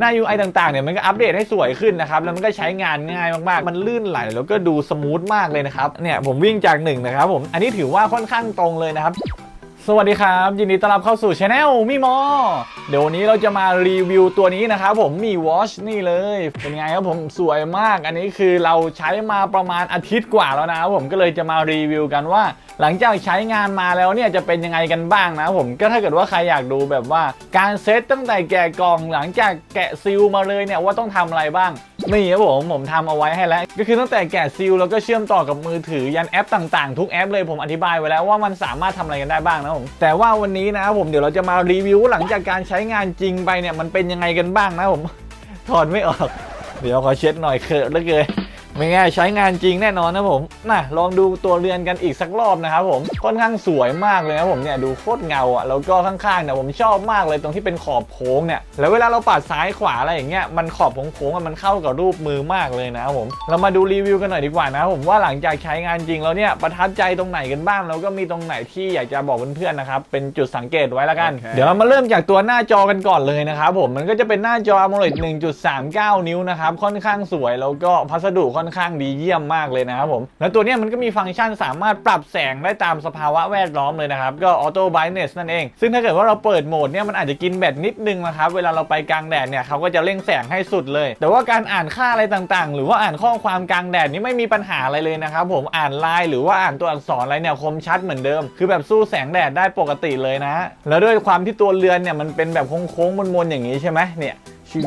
หน้า UI ต่างๆ เนี่ยมันก็อัปเดตให้สวยขึ้นนะครับ แล้วมันก็ใช้งานง่ายมากๆ มันลื่นไหลแล้วก็ดูสมูทมากเลยนะครับ เนี่ยผมวิ่งจากหนึ่งนะครับผม อันนี้ถือว่าค่อนข้างตรงเลยนะครับ สวัสดีครับ ยินดีต้อนรับเข้าสู่ช anel มีมอ เดี๋ยววันนี้เราจะมารีวิวตัวนี้นะครับผมมี Watch นี่เลย เป็นไงครับผมสวยมากอันนี้คือเราใช้มาประมาณอาทิตย์กว่าแล้วนะครับผมก็เลยจะมารีวิวกันว่า หลังจากใช้งานมาแล้วเนี่ยจะเป็นยังไงกันบ้างนะผมก็ถ้าเกิดว่าใครอยากดูแบบว่า การเซตตั้งแต่แกะกล่องหลังจากแกะซิลมาเลยเนี่ยว่าต้องทำอะไรบ้างนี่ครับผมผมทำเอาไว้ให้แล้ว ก็คือตั้งแต่แกะซิลแล้วก็เชื่อมต่อกับมือถือยันแอปต่างๆ ทุกแอปเลยผมอธิบายไว้แล้วว่ามันสามารถทำอะไรกันได้บ้างนะแต่ว่าวันนี้นะครับผมเดี๋ยวเราจะมารีวิวหลังจากการใช้งานจริงไปเนี่ยมันเป็นยังไงกันบ้างนะผมถอดไม่ออก เดี๋ยวขอเช็ดหน่อยเคอะเหลือเกิน ไม่ง่ายใช้งานจริงแน่นอนนะผมน่ะลองดูตัวเรือนกันอีกสักรอบนะครับผมค่อนข้างสวยมากเลยนะผมเนี่ยดูโคตรเงาอะแล้วก็ข้างๆเนี่ยผมชอบมากเลยตรงที่เป็นขอบโค้งเนี่ยแล้วเวลาเราปัดซ้ายขวาอะไรอย่างเงี้ยมันขอบโค้งๆอะมันเข้ากับรูปมือมากเลยนะครับผมเรามาดูรีวิวกันหน่อยดีกว่านะครับผมว่าหลังจากใช้งานจริงแล้วเนี่ยประทับใจตรงไหนกันบ้างแล้วก็มีตรงไหนที่อยากจะบอกเพื่อนๆนะครับเป็นจุดสังเกตไว้แล้วกันโอเคเดี๋ยวเรามาเริ่มจากตัวหน้าจอกันก่อนเลยนะครับผมมันก็จะเป็นหน้าจอ AMOLED 1.39 นิ้วนะครับค่อนข้างสวยแล้วก็พัสดุค่อนอนข้างดีเยี่ยมมากเลยนะครับผม แล้วตัวนี้มันก็มีฟังก์ชันสามารถปรับแสงได้ตามสภาวะแวดล้อมเลยนะครับ ก็ Auto Brightness นั่นเอง ซึ่งถ้าเกิดว่าเราเปิดโหมดเนี่ยมันอาจจะกินแบตนิดนึงนะครับ เวลาเราไปกลางแดดเนี่ยเขาก็จะเร่งแสงให้สุดเลย แต่ว่าการอ่านค่าอะไรต่างๆ หรือว่าอ่านข้อความกลางแดดนี่ไม่มีปัญหาอะไรเลยนะครับผมอ่านลน์หรือว่าอ่านตัวอักษรอะไรเนี่ยคมชัดเหมือนเดิม คือแบบสู้แสงแดดได้ปกติเลยนะ แล้วด้วยความที่ตัวเรือนเนี่ยมันเป็นแบบโค้งๆมนๆอย่างนี้ใช่ไหมเนี่ย ชื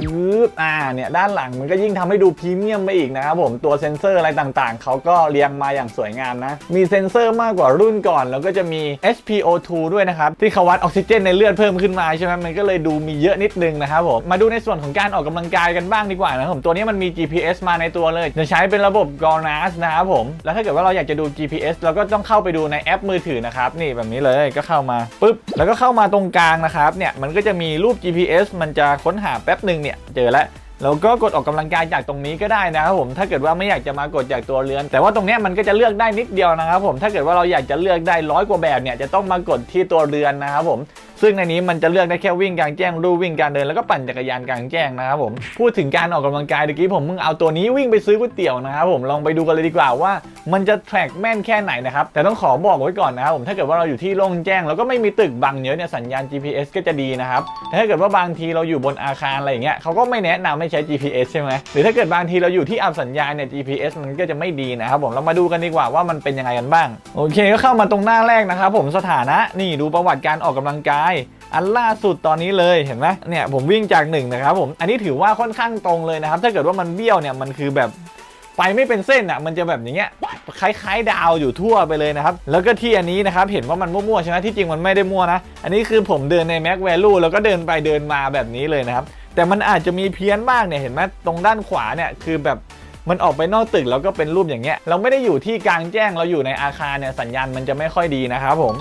บอ่าเนี่ยด้านหลังมันก็ยิ่งทำให้ดูพรีเมียมไปอีกนะครับผมตัวเซ็นเซอร์อะไรต่างๆ เขาก็เรียงมาอย่างสวยงามนะ มีเซ็นเซอร์มากกว่ารุ่นก่อน แล้วก็จะมี SpO2 ด้วยนะครับ ที่เขาวัดออกซิเจนในเลือดเพิ่มขึ้นมาใช่ไหมมันก็เลยดูมีเยอะนิดนึงนะครับผมมาดูในส่วนของการออกกำลังกายกันบ้างดีกว่านะครับผมตัวนี้มันมี GPS มาในตัวเลยจะใช้เป็นระบบ GLONASS นะครับผมแล้วถ้าเกิดว่าเราอยากจะดู GPS เราก็ต้องเข้าไปดูในแอปมือถือนะครับนี่แบบนี้เลยก็เข้ามาปุ๊บแล้วก็เข้ามาตรงกลางนะครับเนี่ยมันก็จะมีรูป GPS มันจะค้นหาแป๊บหนึ่งเนี่ยเจอแล้วเราก็กดออกกำลังกายจากตรงนี้ก็ได้นะครับผมถ้าเกิดว่าไม่อยากจะมากดจากตัวเรือน แต่ว่าตรงนี้มันก็จะเลือกได้นิดเดียวนะครับผมถ้าเกิดว่าเราอยากจะเลือกได้ร้อยกว่าแบบเนี่ยจะต้องมากดที่ตัวเรือนนะครับผม ซึ่งในนี้มันจะเลือกได้แค่วิ่งกลางแจ้งรูวิ่งการเดินแล้วก็ปั่นจักรยานกลางแจ้งนะครับผมพูดถึงการออกกำลังกายเมื่อกี้ผมเพิ่งเอาตัวนี้วิ่งไปซื้อก๋วยเตี๋ยวนะครับผมลองไปดูกันเลยดีกว่าว่า มันจะแทร็กแม่นแค่ไหนนะครับแต่ต้องขอบอกไว้ก่อนนะครับผมถ้าเกิดว่าเราอยู่ที่โล่งแจ้งแล้วก็ไม่มีตึกบังเยอะเนี่ยสัญญาณ GPS ก็จะดีนะครับแต่ถ้าเกิดว่าบางทีเราอยู่บนอาคารอะไรอย่างเงี้ยเขาก็ไม่แนะนำให้ใช้ GPS ใช่ไหมหรือถ้าเกิดบางทีเราอยู่ที่อับสัญญาณเนี่ย GPS มันก็จะไม่ดีนะครับผมเรามาดูกันดีกว่าว่ามันเป็นยังไงกันบ้าง โอเคก็เข้ามาตรงหน้าแรกนะครับผมสถานะนี่ดูประวัติการออกกำลังกายอันล่าสุดตอนนี้เลยเห็นไหมเนี่ยผมวิ่งจากหนึ่งนะครับผมอันนี้ถือว่าค่อนข้างตรงเลยนะครับ ถ้าเกิดว่ามันเบี้ยวเนี่ยมันคือแบบไปไม่เป็นเส้นอะมันจะแบบอย่างเงี้ยคล้ายๆ ดาวอยู่ทั่วไปเลยนะครับ แล้วก็ที่อันนี้นะครับ เห็นว่ามันมั่วๆใช่ไหมที่จริงมันไม่ได้มั่วนะ อันนี้คือผมเดินใน Mac Value แล้วก็เดินไปเดินมาแบบนี้เลยนะครับ แต่มันอาจจะมีเพี้ยนบ้างเนี่ยเห็นไหมตรงด้านขวาเนี่ยคือแบบมันออกไปนอกตึกแล้วก็เป็นรูปอย่างเงี้ย เราไม่ได้อยู่ที่กลางแจ้งเราอยู่ในอาคารเนี่ยสัญญาณมันจะไม่ค่อยดีนะครับผม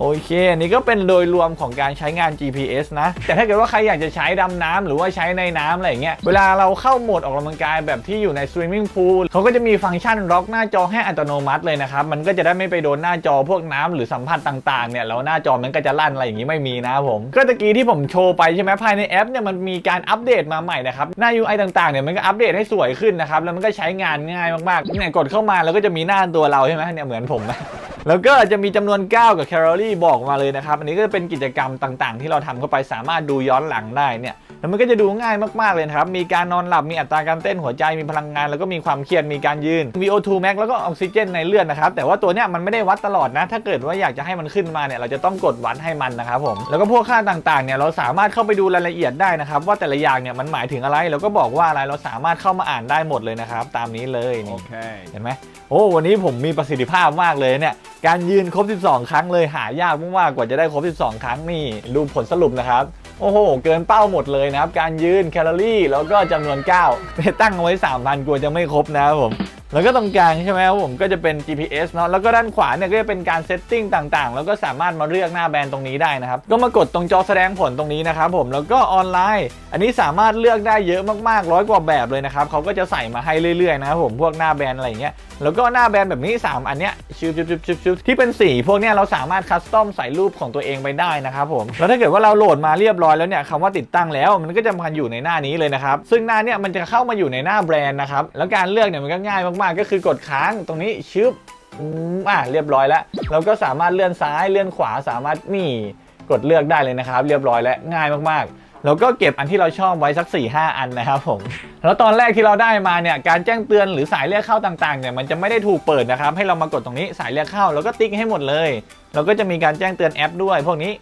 โอเค อันนี้ก็เป็นโดยรวมของการใช้งาน GPS นะ แต่ถ้าเกิดว่าใครอยากจะใช้ดำน้ำหรือว่าใช้ในน้ำอะไรอย่างเงี้ย เวลาเราเข้าโหมดออกกำลังกายแบบที่อยู่ใน swimming pool เขาก็จะมีฟังก์ชันล็อกหน้าจอให้อัตโนมัติเลยนะครับ มันก็จะได้ไม่ไปโดนหน้าจอพวกน้ำหรือสัมผัสต่างๆ เนี่ยแล้วหน้าจอมันก็จะลั่นอะไรอย่างงี้ไม่มีนะผม ก็ตะกี้ที่ผมโชว์ไปใช่ไหมภายในแอปเนี่ยมันมีการอัปเดตมาใหม่นะครับ หน้า UI ต่างๆ เนี่ยมันก็อัปเดตให้สวยขึ้นนะครับ แล้วมันก็ใช้งานง่ายมากๆเนี่ยกดเข้ามาแล้วก็จะมีหน้าตัวเราใช่ไหมเนี่ยเหมือนผมนะ แล้วก็จะมีจำนวนก้าวกับแคลอรี่บอกมาเลยนะครับ อันนี้ก็จะเป็นกิจกรรมต่างๆ ที่เราทำเข้าไปสามารถดูย้อนหลังได้เนี่ย แล้วมันก็จะดูง่ายมากๆเลยนะครับ มีการนอนหลับ มีอัตราการเต้นหัวใจ มีพลังงาน แล้วก็มีความเครียด มีการยืน VO2 max แล้วก็ออกซิเจนในเลือดนะครับ แต่ว่าตัวเนี้ยมันไม่ได้วัดตลอดนะ ถ้าเกิดว่าอยากจะให้มันขึ้นมาเนี่ย เราจะต้องกดวัดให้มันนะครับผม แล้วก็พวกค่าต่างๆเนี่ย เราสามารถเข้าไปดูรายละเอียดได้นะครับ ว่าแต่ละอย่างเนี่ยมันหมายถึงอะไร แล้วก็บอกว่าอะไร เราสามารถเข้ามาอ่านได้หมดเลยนะครับตามนี้เลยนี่ Okay. เห็นไหมโอ้วันนี้ผมมีประสิทธิภาพมากเลยเนี่ยการยืนครบ 12 ครั้งเลยหายากมากๆกว่าจะได้ครบ 12 ครั้งนี่ดูผลสรุปนะครับ โอ้โห เกินเป้าหมดเลยนะครับ การยืนแคลอรี่ แล้วก็จำนวนก้าวตั้งเอาไว้ 3,000 กลัวจะไม่ครบนะครับผม แล้วก็ตรงกลางใช่ไหมครับผมก็จะเป็น GPS เนาะแล้วก็ด้านขวาเนี่ยก็จะเป็นการเซตติ้งต่างๆ แล้วก็สามารถมาเลือกหน้าแบรนด์ตรงนี้ได้นะครับ ก็มากดตรงจอแสดงผลตรงนี้นะครับผมแล้วก็ออนไลน์ อันนี้สามารถเลือกได้เยอะมากๆร้อยกว่าแบบเลยนะครับเขาก็จะใส่มาให้เรื่อยๆนะครับผมพวกหน้าแบรนด์อะไรอย่างเงี้ยแล้วก็หน้าแบนแบบนี้ 3 อันเนี้ยชิบชิบชิบชิบชิบที่เป็นสีพวกเนี้ยเราสามารถคัสตอมใส่รูปของตัวเองไปได้นะครับผม แล้วถ้าเกิดว่าเราโหลดมาเรียบร้อยแล้วเนี่ยคำว่าติดตั้งแล้วมันก็จะมาอยู่ในหน้านี้เลยนะครับ ซึ่งหน้าเนี้ยมันจะเข้ามาอยู่ในหน้าแบรนด์นะครับ แล้วการเลือกเนี่ยมันก็ง่ายมากๆ ก็คือกดค้างตรงนี้ชึบอะเรียบร้อยแล้ว เราก็สามารถเลื่อนซ้ายเลื่อนขวาสามารถนี่กดเลือกได้เลยนะครับ เรียบร้อยและง่ายมากๆ แล้วก็เก็บอันที่เราชอบไว้สัก 4 5 อันนะครับผม แล้วตอนแรกที่เราได้มาเนี่ยการแจ้งเตือนหรือสายเรียกเข้าต่างๆเนี่ยมันจะไม่ได้ถูกเปิดนะครับ ให้เรามากดตรงนี้สายเรียกเข้าแล้วก็ติ๊กให้หมดเลยเราก็จะมีการแจ้งเตือนแอปด้วย พวกนี้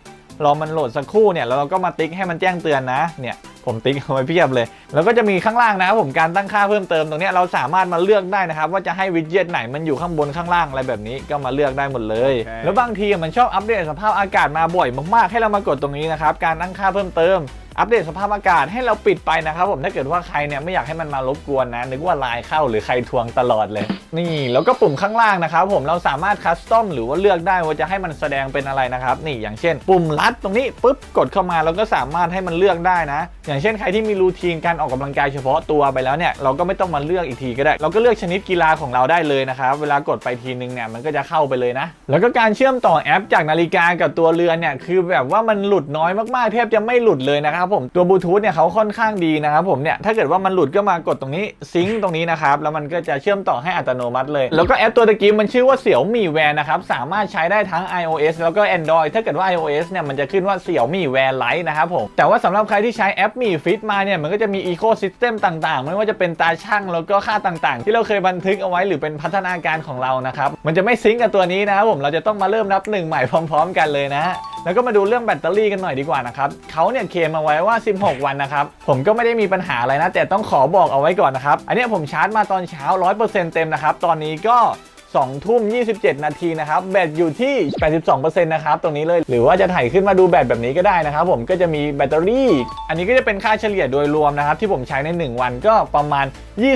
รอมันโหลดสักครู่เนี่ยแล้วเราก็มาติ๊กให้มันแจ้งเตือนนะเนี่ยผมติ๊กเอาไว้เพียบเลย แล้วก็จะมีข้างล่างนะครับผมการตั้งค่าเพิ่มเติมตรงเนี้ยเราสามารถมาเลือกได้นะครับ ว่าจะให้วิดเจ็ตไหนมันอยู่ข้างบนข้างล่างอะไรแบบนี้ก็มาเลือกได้หมดเลยโอเคแล้วบางทีมันชอบอัปเดตสภาพอากาศมาบ่อยมากๆ ให้เรามากดตรงนี้นะครับการตั้งค่าเพิ่มเติม อัปเดตสภาพอากาศให้เราปิดไปนะครับผมถ้าเกิดว่าใครเนี่ยไม่อยากให้มันมารบกวนนะนึกว่าไลน์เข้าหรือใครทวงตลอดเลย นี่แล้วก็ปุ่มข้างล่างนะครับผมเราสามารถคัสตอมหรือว่าเลือกได้ว่าจะให้มันแสดงเป็นอะไรนะครับนี่อย่างเช่น ปุ่มลัดตรงนี้ปุ๊บกดเข้ามาเราก็สามารถให้มันเลือกได้นะ อย่างเช่นใครที่มีรูทีนการออกกำลังกายเฉพาะตัวไปแล้วเนี่ยเราก็ไม่ต้องมาเลือกอีกทีก็ได้ เราก็เลือกชนิดกีฬาของเราได้เลยนะครับเวลากดไปทีนึงเนี่ยมันก็จะเข้าไปเลยนะ แล้วก็การเชื่อมต่อแอปจากนาฬิกากับตัวเรือนเนี่ยคือแบบว่ามันหลุดน้อยมากๆแทบจะไม่หลุดเลยนะครับผมตัวบลูทูธเนี่ยเขาค่อนข้างดีนะครับผมเนี่ยถ้าเกิดว่ามันหลุดก็มากดตรงนี้ซิงค์ตรงนี้นะครับแล้วมันก็จะเชื่อมต่อให้อัตโนมัติเลย แล้วก็แอปตัวตะกี้มันชื่อว่าเสี่ยวมี่แวร์นะครับสามารถใช้ได้ทั้ง iOS แล้วก็ Android ถ้าเกิดว่า iOS เนี่ยมันจะขึ้นว่าเสี่ยวมี่แวร์ไลท์นะครับผมแต่ว่าสำหรับใครที่ใช้แอปมี่ฟิตมาเนี่ยมันก็จะมีอีโคซิสเต็มต่างๆ ไม่ว่าจะเป็นตาช่างแล้วก็ค่าต่างๆ ที่เราเคยบันทึกเอาไว้หรือเป็นพัฒนาการของเรานะครับมันจะไม่ซิงก์กับตัวนี้นะครับผมเราจะต้องมาเริ่มนับหนึ่งใหม่พร้อม ๆ กันเลยนะ แล้วก็มาดูเรื่องแบตเตอรี่กันหน่อยดีกว่านะครับเขาเนี่ยเคลมมาไว้ว่า 16 วันนะครับ ผมก็ไม่ได้มีปัญหาอะไรนะ แต่ต้องขอบอกเอาไว้ก่อนนะครับ อันนี้ผมชาร์จมาตอนเช้า 100%เต็มนะครับ ตอนนี้ก็ 2 ทุ่ม 27 นาทีนะครับ แบตอยู่ที่ 82%นะครับ ตรงนี้เลย หรือว่าจะถ่ายขึ้นมาดูแบตแบบนี้ก็ได้นะครับ ผม ก็จะมีแบตเตอรี่ อันนี้ก็จะเป็นค่าเฉลี่ยโดยรวมนะครับ ที่ผมใช้ใน 1 วันก็ประมาณ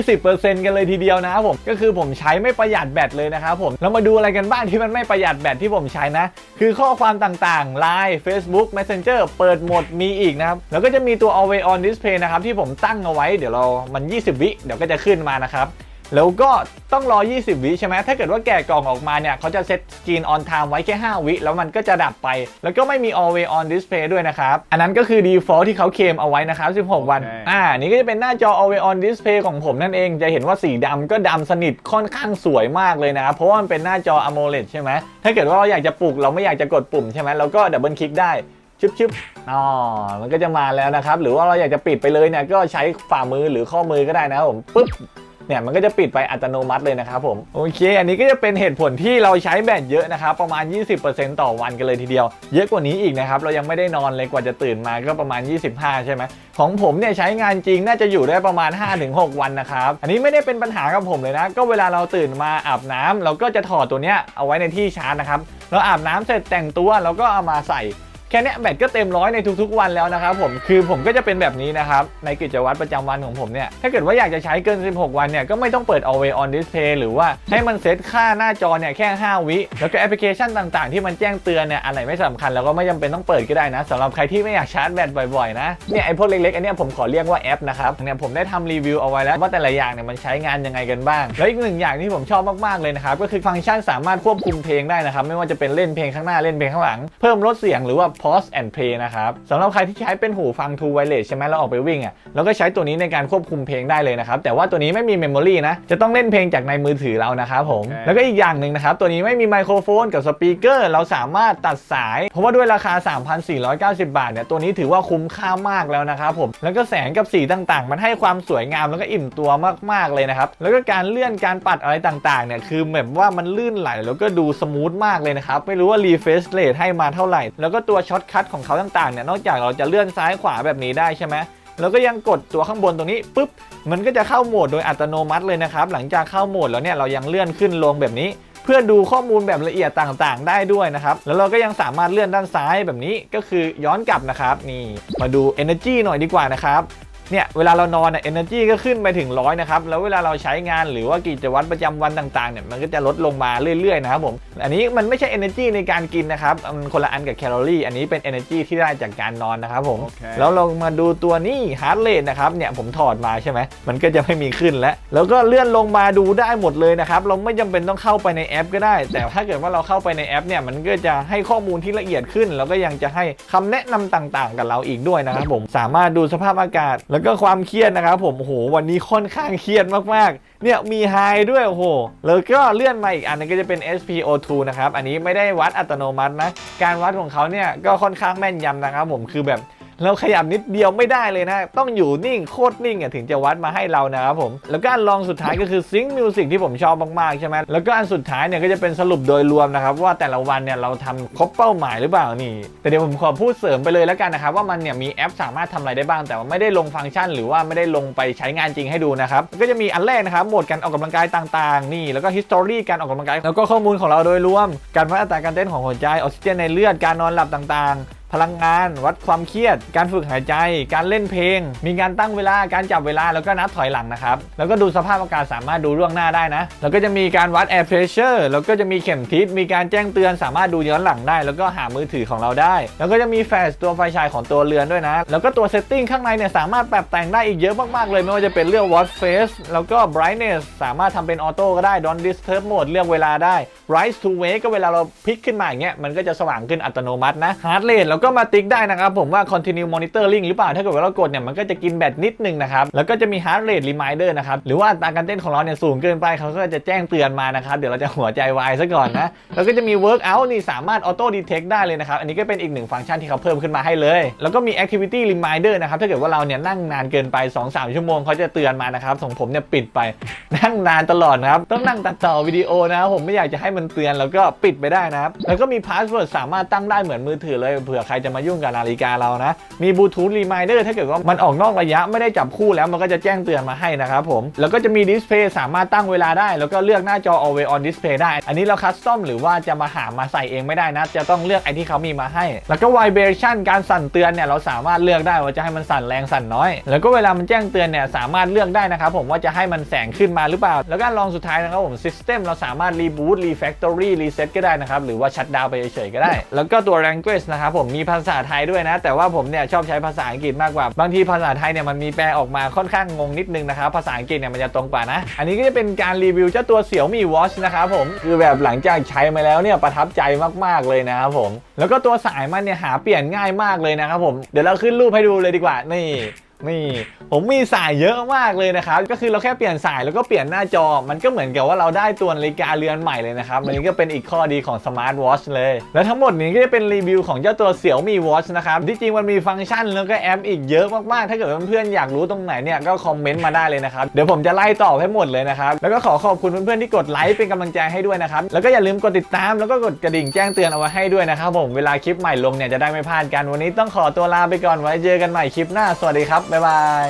20%กันเลยทีเดียวนะครับผม ก็คือผมใช้ไม่ประหยัดแบตเลยนะครับผม แล้วมาดูอะไรกันบ้างที่มันไม่ประหยัดแบตที่ผมใช้นะ คือข้อความต่างๆ Line Facebook Messenger เปิดโหมดมีอีกนะครับ แล้วก็จะมีตัว Always on Display นะครับที่ผมตั้งเอาไว้ เดี๋ยวเรา มัน 20 วิ เดี๋ยวก็จะขึ้นมานะครับ แล้วก็ต้องรอ 20 วิใช่ไหม ถ้าเกิดว่าแกะกล่องออกมาเนี่ย เขาจะเซตสกรีนออนไทม์ไว้แค่ 5 วิ แล้วมันก็จะดับไป แล้วก็ไม่มี always on display ด้วยนะครับ อันนั้นก็คือ default ที่เขาเคลมเอาไว้นะครับ 16 วันโอเคอ่า นี่ก็จะเป็นหน้าจอ always on display ของผมนั่นเอง จะเห็นว่าสีดำก็ดำสนิทค่อนข้างสวยมากเลยนะครับ เพราะว่ามันเป็นหน้าจอ AMOLED ใช่ไหม ถ้าเกิดว่าเราอยากจะปลุกเราไม่อยากจะกดปุ่มใช่ไหมเราก็ดับเบิลคลิกได้ชึบชึบอ๋อ มันก็จะมาแล้วนะครับ หรือว่าเราอยากจะปิดไปเลยเนี่ย ก็ใช้ฝ่ามือหรือข้อมือก็ได้นะครับผม ปึ๊บ เนี่ยมันก็จะปิดไปอัตโนมัติเลยนะครับผมโอเค อันนี้ก็จะเป็นเหตุผลที่เราใช้แบตเยอะนะครับประมาณ 20%ต่อวันกันเลยทีเดียว เยอะกว่านี้อีกนะครับเรายังไม่ได้นอนเลยกว่าจะตื่นมาก็ประมาณ 25 ใช่ไหมของผมเนี่ยใช้งานจริงน่าจะอยู่ได้ประมาณ 5-6 วันนะครับอันนี้ไม่ได้เป็นปัญหากับผมเลยนะ ก็เวลาเราตื่นมาอาบน้ำเราก็จะถอดตัวเนี้ยเอาไว้ในที่ชาร์จนะครับเราอาบน้ำเสร็จแต่งตัวเราก็เอามาใส่ แค่นี้แบตก็เต็มร้อยในทุกๆวันแล้วนะครับผมคือผมก็จะเป็นแบบนี้นะครับในกิจวัตรประจำวันของผมเนี่ยถ้าเกิดว่าอยากจะใช้เกิน 16 วันเนี่ยก็ไม่ต้องเปิด always on display หรือว่าให้มันเซตค่าหน้าจอเนี่ยแค่ 5 วิแล้วก็แอปพลิเคชันต่างๆ ที่มันแจ้งเตือนเนี่ยอันไหนไม่สำคัญเราก็ไม่จำเป็นต้องเปิดก็ได้นะสำหรับใครที่ไม่อยากชาร์จแบตบ่อยๆนะเนี่ยไอพวกเล็กๆอันนี้ผมขอเรียกว่าแอปนะครับเนี่ยผมได้ทำรีวิวเอาไว้แล้วว่าแต่ละอย่างเนี่ยมันใช้งานยังไงกันบ้างแล้วอีกหนึ่งอย่างที่ผมชอบมากๆเลยนะครับก็คือฟังก์ชันสามารถควบคุมเพลงได้นะครับไม่ว่าจะเป็นเล่นเพลงข้างหน้าเล่นเพลงข้างหลังเพิ่มลดเสียงหรือว่า pause and play นะครับสำหรับใครที่ใช้เป็นหูฟัง True Wireless ใช่ไหมแล้วออกไปวิ่งอะแล้วก็ใช้ตัวนี้ในการควบคุมเพลงได้เลยนะครับ แต่ว่าตัวนี้ไม่มีเมมโมรีนะ จะต้องเล่นเพลงจากในมือถือเรานะครับผมโอเคแล้วก็อีกอย่างหนึ่งนะครับ ตัวนี้ไม่มีไมโครโฟนกับสปีกเกอร์ เราสามารถตัดสาย เพราะว่าด้วยราคา 3,490 บาทเนี่ย ตัวนี้ถือว่าคุ้มค่ามากแล้วนะครับผม แล้วก็แสงกับสีต่างๆ มันให้ความสวยงามแล้วก็อิ่มตัวมากๆเลยนะครับ แล้วก็การเลื่อนการปัดอะไรต่างๆเนี่ย คือแบบว่ามันลื่นไหลแล้วก็ดูสมูทมากเลยนะครับ ไม่รู้ว่า refresh rate ให้มาเท่าไหร่ แล้วก็ตัวช็อตคัทของเขาต่างๆเนี่ยนอกจากเราจะเลื่อนซ้ายขวาแบบนี้ได้ใช่ไหมแล้วก็ยังกดตัวข้างบนตรงนี้ปุ๊บมันก็จะเข้าโหมดโดยอัตโนมัติเลยนะครับ หลังจากเข้าโหมดแล้วเนี่ยเรายังเลื่อนขึ้นลงแบบนี้ เพื่อดูข้อมูลแบบละเอียดต่างๆ ได้ด้วยนะครับ แล้วเราก็ยังสามารถเลื่อนด้านซ้ายแบบนี้ก็คือย้อนกลับนะครับนี่มาดู Energy หน่อยดีกว่านะครับ เนี่ยเวลาเรานอนเนี่ย energy ก็ขึ้นไปถึงร้อยนะครับแล้วเวลาเราใช้งานหรือว่ากิจวัตรประจำวันต่างๆเนี่ยมันก็จะลดลงมาเรื่อยๆนะครับผมอันนี้มันไม่ใช่ energy ในการกินนะครับมันคนละอันกับแคลอรี่อันนี้เป็น energy ที่ได้จากการนอนนะครับผมโอเคแล้วเรามาดูตัวนี้ heart rate นะครับเนี่ยผมถอดมาใช่ไหมมันก็จะไม่มีขึ้นแล้ว แล้วก็เลื่อนลงมาดูได้หมดเลยนะครับเราไม่จำเป็นต้องเข้าไปในแอปก็ได้ แต่ถ้าเกิดว่าเราเข้าไปในแอปเนี่ยมันก็จะให้ข้อมูลที่ละเอียดขึ้น แล้วก็ยังจะให้คำแนะนำต่างๆ กับเราอีกด้วยนะครับผมสามารถดูสภาพอากาศแแล้วก็ความเครียดนะครับผมโอ้โหวันนี้ค่อนข้างเครียดมากๆ เนี่ยมีไฮด้วยโอ้โหแล้วก็เลื่อนมาอีกอันนึงก็จะเป็น SPO2 นะครับอันนี้ไม่ได้วัดอัตโนมัตินะ การวัดของเขาเนี่ยก็ค่อนข้างแม่นยำนะครับผมคือแบบ เราขยับนิดเดียวไม่ได้เลยนะ ต้องอยู่นิ่งโคตรนิ่งอะถึงจะวัดมาให้เรานะครับผม แล้วก็อันรองสุดท้ายก็คือซิง k ์มิวสิกที่ผมชอบมากๆใช่ไหมแล้วก็อันสุดท้ายเนี่ยก็จะเป็นสรุปโดยรวมนะครับว่าแต่ละวันเนี่ยเราทำครบเป้าหมายหรือเปล่านี่ แต่เดี๋ยวผมขอพูดเสริมไปเลยแล้วกันนะครับว่ามันเนี่ยมีแอปสามารถทำอะไรได้บ้าง แต่ว่าไม่ได้ลงฟังก์ชัน หรือว่าไม่ได้ลงไปใช้งานจริงให้ดูนะครับก็จะมีอันแรกนะครับโหมดการออกกำลังกายต่างๆ นี่แล้วก็ history การออกกำลังกายแล้วก็ข้อมูลของเราโดยรวม การวัดอัตราการเต้นของหัวใจออกซิเจนในเลือดการนอนหลับต่างๆ พลังงาน วัดความเครียด การฝึกหายใจ การเล่นเพลง มีการตั้งเวลาการจับเวลาแล้วก็นับถอยหลังนะครับ แล้วก็ดูสภาพอากาศสามารถดูล่วงหน้าได้นะ แล้วก็จะมีการวัด air pressure แล้วก็จะมีเข็มทิศมีการแจ้งเตือนสามารถดูย้อนหลังได้ แล้วก็หามือถือของเราได้ แล้วก็จะมีแฟลชตัวไฟฉายของตัวเรือนด้วยนะ แล้วก็ตัว setting ข้างในเนี่ยสามารถปรับแต่งได้อีกเยอะมากๆเลย ไม่ว่าจะเป็นเรื่อง watch face แล้วก็ brightness สามารถทำเป็นออโต้ก็ได้ don't disturb mode เลือกเวลาได้ rise to wake ก็เวลาเราพลิกขึ้นมาอย่างเงี้ยมันก็จะสว่างขึ้นอัตโนมัตินะ heart rate แล้วก็มาติ๊กได้นะครับผมว่า continue monitoring หรือเปล่าถ้าเกิดว่าเรากดเนี่ยมันก็จะกินแบตนิดนึงนะครับแล้วก็จะมี heart rate reminder นะครับหรือว่าอัตราการเต้นของเราเนี่ยสูงเกินไปเขาก็จะแจ้งเตือนมานะครับเดี๋ยวเราจะหัวใจวายซะก่อนนะแล้วก็จะมี workout นี่สามารถ auto detect ได้เลยนะครับอันนี้ก็เป็นอีกหนึ่งฟังก์ชันที่เขาเพิ่มขึ้นมาให้เลย แล้วก็มี activity reminder นะครับถ้าเกิดว่าเราเนี่ยนั่งนานเกินไป 2-3 ชั่วโมงเขาจะเตือนมานะครับของผมเนี่ยปิดไปนั่งนานตลอดนะครับต้องนั่งตัดต่อวิดีโอนะครับผมไม่อยากจะให้มันเตือนแล้วก็ปิดไปได้นะครับแล้วก็มีพาสเวิร์ดสามารถตั้งได้เหมือนมือถือเลยเผื่อใครจะมายุ่งกับนาฬิกาเรานะ มีบลูทูธรีมายเดอร์ถ้าเกิดว่ามันออกนอกระยะไม่ได้จับคู่แล้วมันก็จะแจ้งเตือนมาให้นะครับผม แล้วก็จะมีดิสเพย์สามารถตั้งเวลาได้ แล้วก็เลือกหน้าจอ always on display ได้ อันนี้เราคัสตอมหรือว่าจะมาหามาใส่เองไม่ได้นะ จะต้องเลือกไอที่เขามีมาให้ แล้วก็ vibration การสั่นเตือนเนี่ยเราสามารถเลือกได้ว่าจะให้มันสั่นแรงสั่นน้อย แล้วก็เวลามันแจ้งเตือนเนี่ยสามารถเลือกได้นะครับผมว่าจะให้มันแสงขึ้นมาหรือเปล่า แล้วก็ลองสุดท้ายนะครับผม system เราสามารถ reboot refactory reset ก็ได้นะครับหรือว่า shut down ไปเฉยๆก็ได้ แล้วก็ตัว language นะครับผมมีภาษาไทยด้วยนะ แต่ว่าผมเนี่ยชอบใช้ภาษาอังกฤษมากกว่า บางทีภาษาไทยเนี่ยมันมีแปลออกมาค่อนข้างงงนิดนึงนะครับภาษาอังกฤษเนี่ยมันจะตรงกว่านะ อันนี้ก็จะเป็นการรีวิวเจ้าตัว Xiaomi Watch นะครับผมคือแบบหลังจากใช้มาแล้วเนี่ยประทับใจมากๆเลยนะครับผม แล้วก็ตัวสายมันเนี่ยหาเปลี่ยนง่ายมากเลยนะครับผมเดี๋ยวเราขึ้นรูปให้ดูเลยดีกว่านี่ นี่ผมมีสายเยอะมากเลยนะครับ ก็คือเราแค่เปลี่ยนสายแล้วก็เปลี่ยนหน้าจอ มันก็เหมือนกับว่าเราได้ตัวนาฬิกาเรือนใหม่เลยนะครับอันนี้ก็เป็นอีกข้อดีของสมาร์ทวอชเลย แล้วทั้งหมดนี้ก็จะเป็นรีวิวของเจ้าตัว Xiaomi Watch นะครับที่จริงมันมีฟังก์ชันแล้วก็แอปอีกเยอะมากๆ ถ้าเกิดเพื่อนๆอยากรู้ตรงไหนเนี่ยก็คอมเมนต์มาได้เลยนะครับเดี๋ยวผมจะไล่ตอบให้หมดเลยนะครับแล้วก็ขอขอบคุณเพื่อนๆที่กดไลค์เป็นกำลังใจให้ด้วยนะครับแล้วก็อย่าลืมกดติดตามแล้วก็กดกระดิ่งแจ้งเตือนเอาไว้ให้ด้วยนะครับผมเวลาคลิปใหม่ลงเนี่ยจะได้ไม่พลาดกันวันนี้ต้องขอตัวลาไปก่อนไว้เจอกันใหม่คลิปหน้าสวัสดีครับบ๊ายบาย